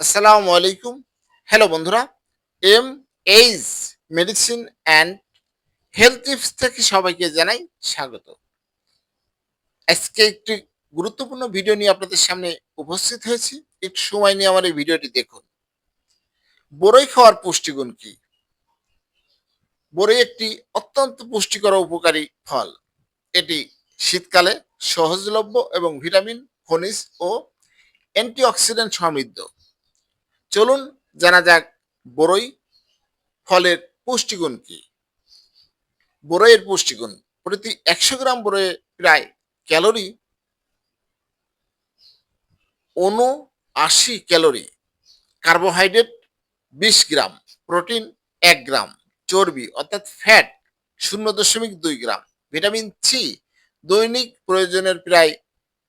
আসসালামু আলাইকুম। হ্যালো বন্ধুরা। M H medicine and health tips থেকে সবাইকে জানাই স্বাগত। আজকে একটি গুরুত্বপূর্ণ ভিডিও নিয়ে আপনাদের সামনে উপস্থিত হয়েছি। একটু সময় নিয়ে আমার এই ভিডিওটি দেখুন। বড়ই খাওয়ার পুষ্টিগুণ কি? বড়ই একটি অত্যন্ত পুষ্টিকর উপকারী ফল। এটি শীতকালে সহজলভ্য এবং ভিটামিন খনিজ ও অ্যান্টিঅক্সিডেন্ট সমৃদ্ধ। চলুন জানা যাক বড়ই ফলের পুষ্টিগুণ কি। বড়ইয়ের পুষ্টিগুণ, প্রতি একশো গ্রাম বড়য়ে প্রায় ক্যালোরি উনআশি ক্যালোরি, কার্বোহাইড্রেট বিশ গ্রাম, প্রোটিন এক গ্রাম, চর্বি অর্থাৎ ফ্যাট শূন্য দশমিক দুই গ্রাম, ভিটামিন সি দৈনিক প্রয়োজনের প্রায়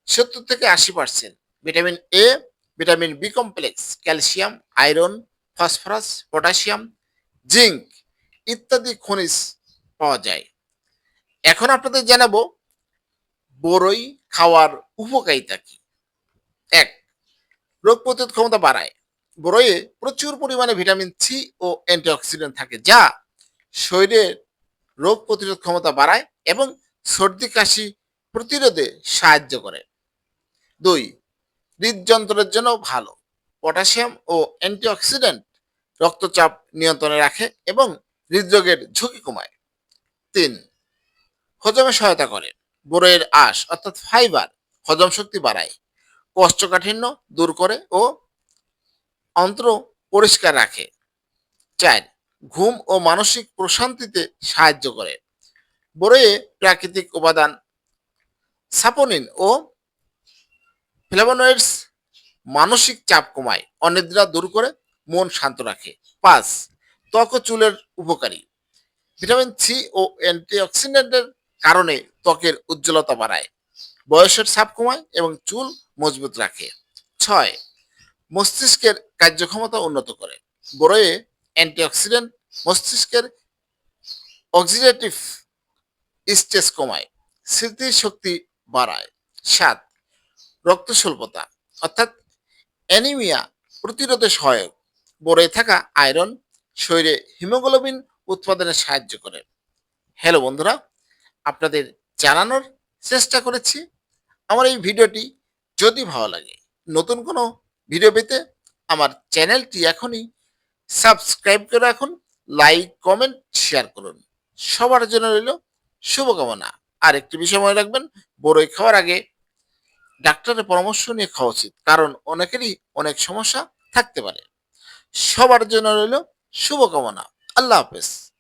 সত্তর থেকে আশি percent vitamin A vitamin B complex, calcium, iron, phosphorus, potassium, zinc ইত্যাদি খনিজ পাওয়া যায়। এখন আপনাদের জানাব বড়ই খাওয়ার উপকারিতা কি? এক, রোগ প্রতিরোধ ক্ষমতা বাড়ায়। বড়ইয়ে প্রচুর পরিমাণে ভিটামিন সি ও অ্যান্টিঅক্সিডেন্ট থাকে, যা শরীরের রোগ প্রতিরোধ ক্ষমতা বাড়ায় এবং সর্দি কাশি প্রতিরোধে সাহায্য করে। দুই হৃদযন্ত্রের জন্য ভালো। পটাশিয়াম ও অ্যান্টিঅক্সিডেন্ট রক্তচাপ নিয়ন্ত্রণে রাখে এবং হৃদরোগের ঝুঁকি কমায়। তিন, হজমে সহায়তা করে। বড়ের আঁশ অর্থাৎ ফাইবার হজম শক্তি বাড়ায় কষ্টকাঠিন্য দূর করে ও অন্ত্র পরিষ্কার রাখে। চার, ঘুম ও মানসিক প্রশান্তিতে সাহায্য করে। বড়য়ে প্রাকৃতিক উপাদান সাপোনিন ও ফ্লেভোনয়েডস মানসিক চাপ কমায়, অনিদ্রা দূর করে, মন শান্ত রাখে। পাঁচ, ত্বক চুলের উপকারী। ভিটামিন সি ও অ্যান্টিঅক্সিডেন্টের কারণে ত্বকের উজ্জ্বলতা বাড়ায়, বয়সের ছাপ কমায় এবং চুল মজবুত রাখে। ছয়, মস্তিষ্কের কার্যক্ষমতা উন্নত করে। বড়য়ে অ্যান্টিঅক্সিডেন্ট মস্তিষ্কের অক্সিডেটিভ স্ট্রেস কমায়, স্মৃতিশক্তি বাড়ায়। সাত রক্ত স্বল্পতা অর্থাৎ অ্যানিমিয়া প্রতিরোধে সহায়ক। বড়ে থাকা আয়রন শরীরে হিমোগ্লোবিন উৎপাদনে সাহায্য করে। হ্যালো বন্ধুরা, আপনাদের জানানোর চেষ্টা করেছি। আমার এই ভিডিওটি যদি ভালো লাগে, নতুন কোনো ভিডিও পেতে আমার চ্যানেলটি এখনই সাবস্ক্রাইব করে রাখুন, লাইক, কমেন্ট, শেয়ার করুন। সবার জন্য রইল শুভকামনা। আর একটি বিষয় মনে রাখবেন, বড়ই খাওয়ার আগে ডাক্তারের পরামর্শ নিয়ে খাওয়া উচিত। কারণ অনেকেরই অনেক সমস্যা থাকতে পারে। সবার জন্য রইল শুভকামনা। আল্লাহ হাফেজ।